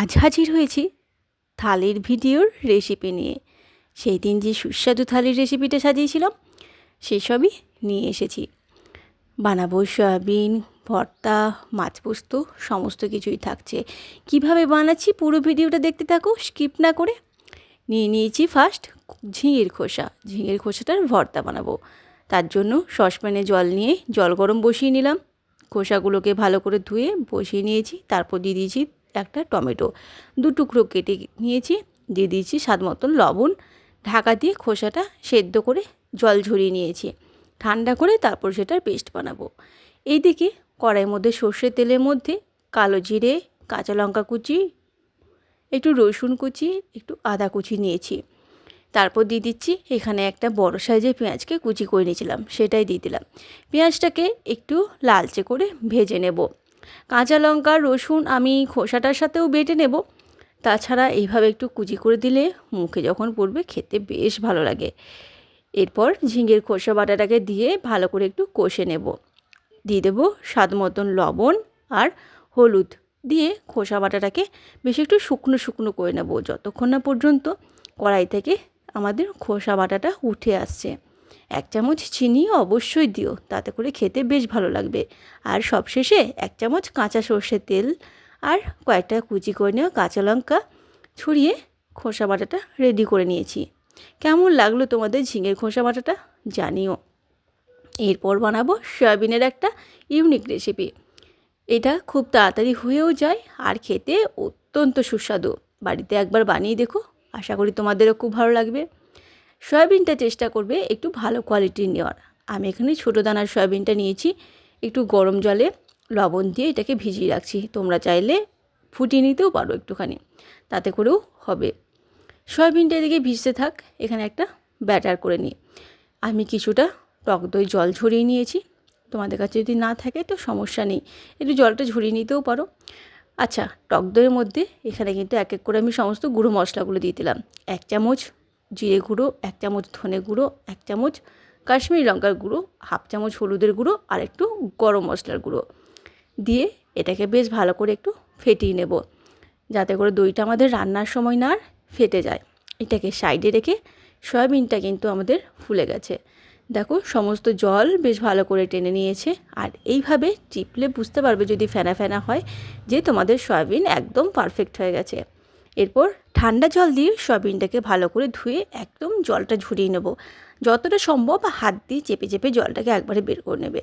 আজ হাজির হয়েছি থালির ভিডিওর রেসিপি নিয়ে। সেই দিন যে সুস্বাদু থালির রেসিপিটা সাজিয়েছিলাম, সেসবই নিয়ে এসেছি। বানাবো সয়াবিন, ভর্তা, মাছ পোস্ত, সমস্ত কিছুই থাকছে। কীভাবে বানাচ্ছি পুরো ভিডিওটা দেখতে থাকো স্কিপ না করে। নিয়ে নিয়েছি ফার্স্ট ঝিঙের খোসা। ঝিঙের খোসাটার ভর্তা বানাবো। তার জন্য সসপ্যানে জল নিয়ে জল গরম বসিয়ে নিলাম। খোসাগুলোকে ভালো করে ধুয়ে বসিয়ে নিয়েছি। তারপর দিয়ে দিয়েছি একটা টমেটো। দু টুকরো কেটে নিয়েছি, দিয়ে দিয়েছি স্বাদ মতন লবণ। ঢাকা দিয়ে খোসাটা সেদ্ধ করে জল ঝরিয়ে নিয়েছি। ঠান্ডা করে তারপর সেটার পেস্ট বানাবো। এইদিকে কড়াইয়ের মধ্যে সর্ষের তেলের মধ্যে কালো জিরে, কাঁচা লঙ্কা কুচি, একটু রসুন কুচি, একটু আদা কুচি নিয়েছি। তারপর দিয়ে দিচ্ছি এখানে একটা বড় সাইজের পেঁয়াজকে কুচি করে নিয়েছিলাম, সেটাই দিয়ে দিলাম। পেঁয়াজটাকে একটু লালচে করে ভেজে নেব। কাঁচা লঙ্কা, রসুন আমি খোসাটার সাথেও বেটে নেব। তাছাড়া এইভাবে একটু কুচি করে দিলে মুখে যখন পড়বে খেতে বেশ ভালো লাগে। এরপর ঝিঙের খোসা বাটাটাকে দিয়ে ভালো করে একটু কষে নেব। দিয়ে দেবো স্বাদ মতন লবণ আর হলুদ। দিয়ে খোসা বাটাটাকে বেশ একটু শুকনো শুকনো করে নেব। যতক্ষণ না পর্যন্ত কড়াই থেকে আমাদের খোসা বাটাটা উঠে আসছে। এক চামচ চিনি অবশ্যই দিও, তাতে করে খেতে বেশ ভালো লাগবে। আর সবশেষে এক চামচ কাঁচা সর্ষের তেল আর কয়েকটা কুচি করে নেওয়া কাঁচা লঙ্কা ছড়িয়ে খোসা বাটাটা রেডি করে নিয়েছি। কেমন লাগল তোমাদের ঝিঙের খোসা বাটাটা জানিও। এরপর বানাবো সয়াবিনের একটা ইউনিক রেসিপি এটা খুব তাড়াতাড়ি হয়েও যায় আর খেতে অত্যন্ত সুস্বাদু। বাড়িতে একবার বানিয়ে দেখো, আশা করি তোমাদেরও খুব ভালো লাগবে। সয়াবিনটা চেষ্টা করবে একটু ভালো কোয়ালিটির নেওয়ার। আমি এখানে ছোটো দানার সয়াবিনটা নিয়েছি, একটু গরম জলে লবণ দিয়ে এটাকে ভিজিয়ে রাখছি। তোমরা চাইলে ফুটিয়ে নিতেও পারো একটুখানি, তাতে করেও হবে। সয়াবিনটা এদিকে ভিজতে থাক, এখানে একটা ব্যাটার করে নিই। আমি কিছুটা টক দই জল ঝরিয়ে নিয়েছি। তোমাদের কাছে যদি না থাকে তো সমস্যা নেই, একটু জলটা ঝরিয়ে নিতেও পারো। আচ্ছা টক দইয়ের মধ্যে এখানে কিন্তু এক এক করে আমি সমস্ত গুঁড়ো মশলাগুলো দিয়ে দিলাম। এক চামচ জিরে গুঁড়ো, এক চামচ ধনে গুঁড়ো, এক চামচ কাশ্মীরি লঙ্কার গুঁড়ো, হাফ চামচ হলুদের গুঁড়ো আর একটু গরম মশলার গুঁড়ো। দিয়ে এটাকে বেশ ভালো করে একটু ফেটিয়ে নেব। যাতে করে দইটা আমাদের রান্নার সময় না আর ফেটে যায়। এটাকে সাইডে রেখে সয়াবিনটা কিন্তু আমাদের ফুলে গেছে। দেখো সমস্ত জল বেশ ভালো করে টেনে নিয়েছে। আর এইভাবে চিপলে বুঝতে পারবে যদি ফেনা ফেনা হয় যে তোমাদের সয়াবিন একদম পারফেক্ট হয়ে গেছে। এরপর ঠান্ডা জল দিয়ে সয়াবিনটাকে ভালো করে ধুয়ে একদম জলটা ঝরিয়ে নেব। যতটা সম্ভব হাত দিয়ে চেপে চেপে জলটাকে একবারে বের করে নেবে।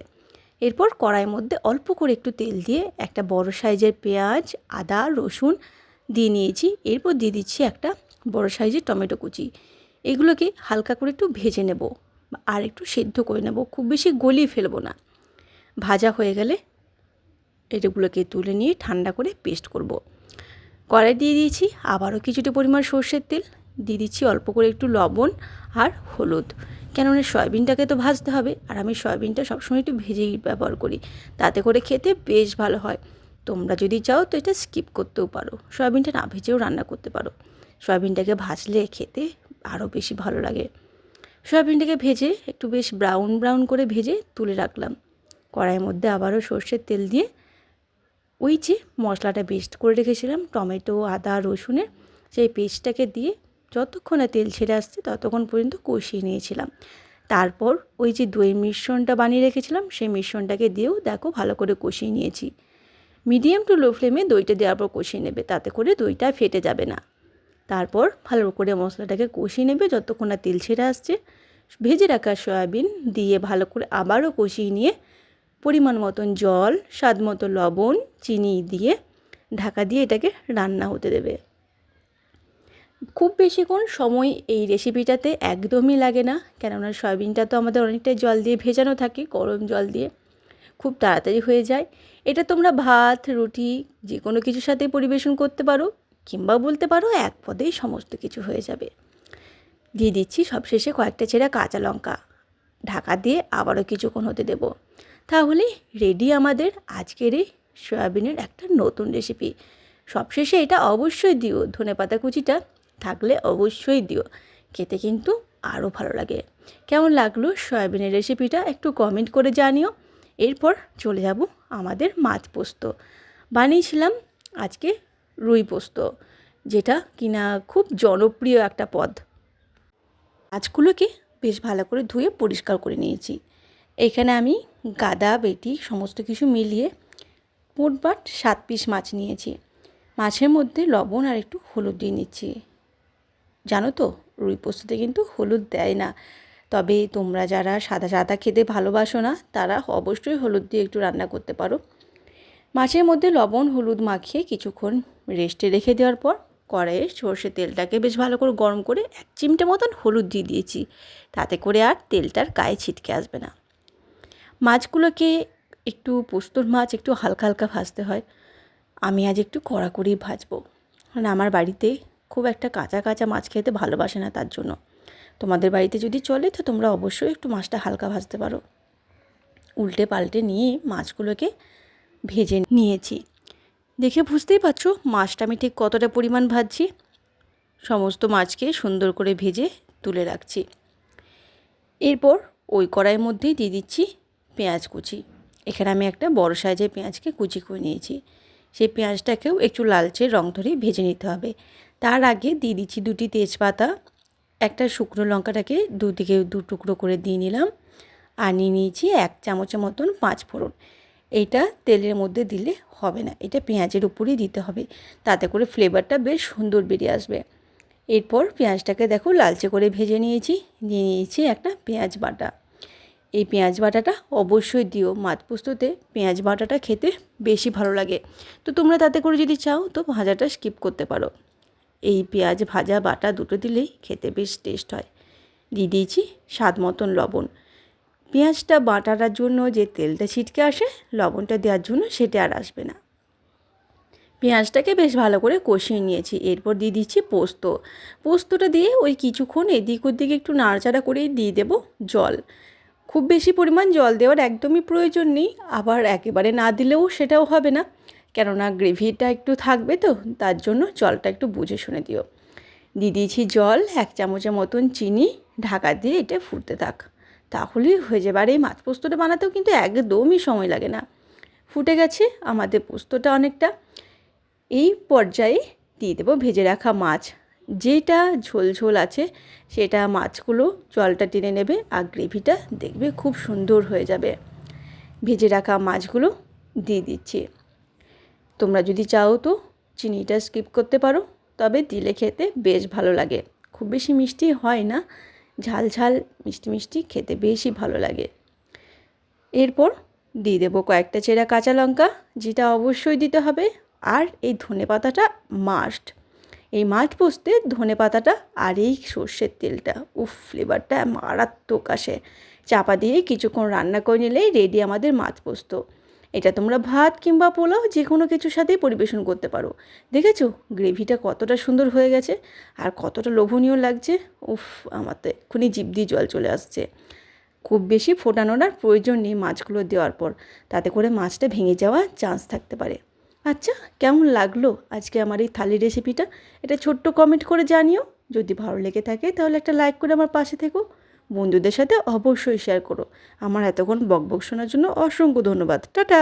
এরপর কড়াইয়ের মধ্যে অল্প করে একটু তেল দিয়ে একটা বড় সাইজের পেঁয়াজ, আদা, রসুন দিয়ে নিয়েছি। এরপর দিয়ে দিচ্ছি একটা বড় সাইজের টমেটো কুচি। এগুলোকে হালকা করে একটু ভেজে নেব আর একটু সেদ্ধ করে নেব। খুব বেশি গলিয়ে ফেলব না। ভাজা হয়ে গেলে এটাগুলোকে তুলে নিয়ে ঠান্ডা করে পেস্ট করব। কড়াই দিয়ে দিয়েছি, আবারও কিছুটা পরিমাণ সর্ষের তেল, দিয়ে দিচ্ছি অল্প করে একটু লবণ আর হলুদ। কেননা সয়াবিনটাকে তো ভাজতে হবে, আর আমি সয়াবিনটা সবসময় একটু ভেজেই ব্যবহার করি, তাতে করে খেতে বেশ ভালো হয়। তোমরা যদি চাও তো এটা স্কিপ করতেও পারো, সয়াবিনটা না ভেজেও রান্না করতে পারো। সয়াবিনটাকে ভাজলে খেতে আরও বেশি ভালো লাগে। সয়াবিনটাকে ভেজে একটু বেশ ব্রাউন ব্রাউন করে ভেজে তুলে রাখলাম। কড়াইয়ের মধ্যে আবারও সর্ষের তেল দিয়ে ওই যে মশলাটা পেস্ট করে রেখেছিলাম, টমেটো, আদা, রসুনের, সেই পেস্টটাকে দিয়ে যতক্ষণে তেল ছেড়ে আসছে ততক্ষণ পর্যন্ত কষিয়ে নিয়েছিলাম। তারপর ওই যে দই মিশ্রণটা বানিয়ে রেখেছিলাম, সেই মিশ্রণটাকে দিয়েও দেখো ভালো করে কষিয়ে নিয়েছি। মিডিয়াম টু লো ফ্লেমে দইটা দেওয়ার পর কষিয়ে নেবে, তাতে করে দইটা ফেটে যাবে না। তারপর ভালো করে মশলাটাকে কষিয়ে নেবে যতক্ষণ না তেল ছেড়ে আসছে। ভেজে রাখা সয়াবিন দিয়ে ভালো করে আবারও কষিয়ে নিয়ে পরিমাণ মতন জল, স্বাদ মতো লবণ, চিনি দিয়ে ঢাকা দিয়ে এটাকে রান্না হতে দেবে। খুব বেশিক্ষণ সময় এই রেসিপিটাতে একদমই লাগে না, কেননা সয়াবিনটা তো আমাদের অনেকটাই জল দিয়ে ভেজানো থাকে, গরম জল দিয়ে খুব তাড়াতাড়ি হয়ে যায়। এটা তোমরা ভাত, রুটি যে কোনো কিছুর সাথে পরিবেশন করতে পারো, কিংবা বলতে পারো এক পদেই সমস্ত কিছু হয়ে যাবে। দিয়ে দিচ্ছি সবশেষে কয়েকটা ছেঁড়া কাঁচা লঙ্কা। ঢাকা দিয়ে আবারও কিছুক্ষণ হতে দেব। তাহলে রেডি আমাদের আজকের এই সয়াবিনের একটা নতুন রেসিপি সবশেষে এটা অবশ্যই দিও, ধনে পাতা কুচিটা থাকলে অবশ্যই দিও, খেতে কিন্তু আরও ভালো লাগে। কেমন লাগল সয়াবিনের রেসিপিটা একটু কমেন্ট করে জানিও। এরপর চলে যাব আমাদের মাছ পোস্ত। বানিয়েছিলাম আজকে রুই পোস্ত, যেটা কিনা খুব জনপ্রিয় একটা পদ। মাছগুলোকে বেশ ভালো করে ধুয়ে পরিষ্কার করে নিয়েছি। এখানে আমি গাদা, বেটি, সমস্ত কিছু মিলিয়ে মোটবাট সাত পিস মাছ নিয়েছি। মাছের মধ্যে লবণ আর একটু হলুদ দিয়ে নিচ্ছি। জানো তো, রুই পোস্ততে কিন্তু হলুদ দেয় না। তবে তোমরা যারা সাদা সাদা খেতে ভালোবাসো না, তারা অবশ্যই হলুদ দিয়ে একটু রান্না করতে পারো। মাছের মধ্যে লবণ, হলুদ মাখিয়ে কিছুক্ষণ রেস্টে রেখে দেওয়ার পর কড়াইয়ে সর্ষে তেলটাকে বেশ ভালো করে গরম করে এক চিমটে মতন হলুদ দিয়ে দিয়েছি। তাতে করে আর তেলটার গায়ে ছিটকে আসবে না। মাছগুলোকে একটু পোস্তর মাছ, একটু হালকা হালকা ভাজতে হয়। আমি আজ একটু কড়া করেই ভাজবো। কারণ আমার বাড়িতে খুব একটা কাঁচা কাঁচা মাছ খেতে ভালোবাসে না তার জন্য। তোমাদের বাড়িতে যদি চলে, তো তোমরা অবশ্যই একটু মাছটা হালকা ভাজতে পারো। উল্টে পাল্টে নিয়ে মাছগুলোকে ভেজে নিয়েছি। দেখে বুঝতেই পারছ, মাছটা আমি ঠিক কতটা পরিমাণ ভাজছি। সমস্ত মাছকে সুন্দর করে ভেজে তুলে রাখছি। এরপর ওই কড়াইয়ের মধ্যেই দিয়ে দিচ্ছি পেঁয়াজ কুচি। এখানে আমি একটা বড় সাইজের পেঁয়াজকে কুচি করে নিয়েছি। সেই পেঁয়াজটাকেও একটু লালচে রং ধরে ভেজে নিতে হবে। তার আগে দিয়ে দিচ্ছি দুটি তেজপাতা। একটা শুকনো লঙ্কাটাকে দুদিকে দু টুকরো করে দিয়ে নিলাম। আর নিয়ে নিয়েছি এক চামচের মতন পাঁচ ফোড়ন। এটা তেলের মধ্যে দিলে হবে না। এটা পেঁয়াজের উপরেই দিতে হবে। তাতে করে ফ্লেভারটা বেশ সুন্দর বেরিয়ে আসবে। এরপর পেঁয়াজটাকে দেখো লালচে করে ভেজে নিয়েছি। নিয়ে নিয়েছি একটা পেঁয়াজ বাটা। এই পেঁয়াজ বাটাটা অবশ্যই দিও। মাছ পোস্ততে পেঁয়াজ বাটাটা খেতে বেশি ভালো লাগে। তো তোমরা তাতে করে যদি চাও, তো ভাজাটা স্কিপ করতে পারো। এই পেঁয়াজ ভাজা বাটা দুটো দিলেই খেতে বেশ টেস্ট হয়। দিয়ে দিয়েছি স্বাদ মতন লবণ। পেঁয়াজটা বাটাটার জন্য যে তেলটা ছিটকে আসে, লবণটা দেওয়ার জন্য সেটা আর আসবে না। পেঁয়াজটাকে বেশ ভালো করে কষিয়ে নিয়েছি। এরপর দিয়ে দিচ্ছি পোস্ত। পোস্তটা দিয়ে ওই কিছুক্ষণ এদিক ওদিকে একটু নাড়াচাড়া করে দিয়ে দেবো জল। খুব বেশি পরিমাণ জল দেওয়ার একদমই প্রয়োজন নেই, আবার একেবারে না দিলেও সেটাও হবে না। কেননা গ্রেভিটা একটু থাকবে তো, তার জন্য জলটা একটু বুঝে শুনে দিও। দিয়ে দিয়েছি জল, এক চামচের মতন চিনি, ঢাকা দিয়ে এটা ফুটতে থাক। তাহলেই হয়ে যাবে। আর এই মাছ পোস্তটা বানাতেও কিন্তু একদমই সময় লাগে না। ফুটে গেছে, আমাদের পোস্তটা অনেকটা। এই পর্যায়ে দিয়ে দেবো ভেজে রাখা মাছ। যেটা ঝোল ঝোল আছে, সেটা মাছগুলো জলটা টেনে নেবে আর গ্রেভিটা দেখবে খুব সুন্দর হয়ে যাবে। ভেজে রাখা মাছগুলো দিয়ে দিচ্ছি। তোমরা যদি চাও তো চিনিটা স্কিপ করতে পারো, তবে দিলে খেতে বেশ ভালো লাগে। খুব বেশি মিষ্টি হয় না, ঝাল ঝাল, মিষ্টি মিষ্টি খেতে বেশি ভালো লাগে। এরপর দিয়ে দেবো কয়েকটা চেরা কাঁচা লঙ্কা, যেটা অবশ্যই দিতে হবে। আর এই ধনে পাতাটা মাস্ট এই মাছ পোস্তে ধনে পাতাটা আর এই সর্ষের তেলটা, উফ ফ্লেভারটা মারাত্মক আসে। চাপা দিয়ে কিছুক্ষণ রান্না করে নিলেই রেডি আমাদের মাছ পোস্ত। এটা তোমরা ভাত কিংবা পোলাও যে কোনো কিছুর সাথেই পরিবেশন করতে পারো। দেখেছ? গ্রেভিটা কতটা সুন্দর হয়ে গেছে আর কতটা লোভনীয় লাগছে। উফ, আমার তো এক্ষুনি জিভ দিয়ে জল চলে আসছে। খুব বেশি ফোটানোর আর প্রয়োজন নেই মাছগুলো দেওয়ার পর। তাতে করে মাছটা ভেঙে যাওয়ার চান্স থাকতে পারে। আচ্ছা কেমন লাগল আজকে আমার এই থালি রেসিপিটা এটা ছোট্ট কমেন্ট করে জানিও। যদি ভালো লেগে থাকে, তাহলে একটা লাইক করে আমার পাশে থেকো। বন্ধুদের সাথে অবশ্যই শেয়ার করো। আমার এতক্ষণ বকবক শোনার জন্য অসংখ্য ধন্যবাদ। টাটা!